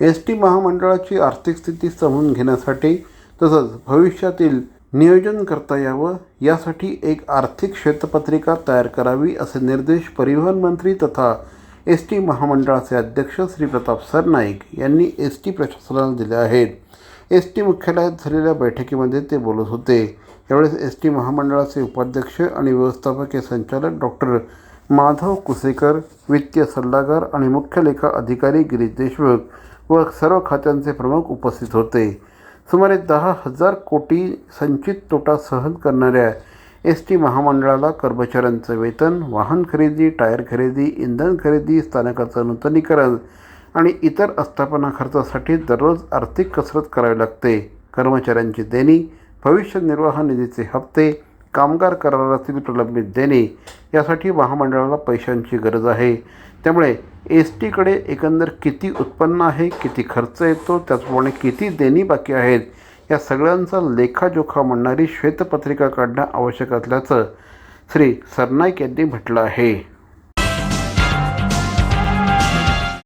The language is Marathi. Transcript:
एस टी महामंडळाची आर्थिक स्थिती समजून घेण्यासाठी तसंच भविष्यातील नियोजन करता यावं यासाठी एक आर्थिक श्वेतपत्रिका तयार करावी असे निर्देश परिवहन मंत्री तथा एस टी महामंडळाचे अध्यक्ष श्री प्रताप सरनाईक यांनी एस टी प्रशासनाला दिले आहेत. एस टी मुख्यालयात झालेल्या बैठकीमध्ये ते बोलत होते. यावेळेस एस टी महामंडळाचे उपाध्यक्ष आणि व्यवस्थापकीय संचालक डॉक्टर माधव कुसेकर वित्तीय सल्लागार आणि मुख्य लेखा अधिकारी गिरीश देशमुख व सर्व खात्यांचे प्रमुख उपस्थित होते. सुमारे दहा हजार कोटी संचित तोटा सहन करणाऱ्या एस टी महामंडळाला कर्मचाऱ्यांचं वेतन वाहन खरेदी टायर खरेदी इंधन खरेदी स्थानकाचं नूतनीकरण आणि इतर आस्थापना खर्चासाठी दररोज आर्थिक कसरत करावी लागते. कर्मचाऱ्यांची देणी भविष्य निर्वाह निधीचे हप्ते कामगार करारातील प्रलंबित देणे यासाठी महामंडळाला पैशांची गरज आहे. त्यामुळे एस टीकडे एकंदर किती उत्पन्न आहे किती खर्च येतो त्याचप्रमाणे किती देणी बाकी आहेत या सगळ्यांचा लेखाजोखा म्हणणारी श्वेतपत्रिका काढणं आवश्यक असल्याचं श्री सरनाईक यांनी म्हटलं आहे.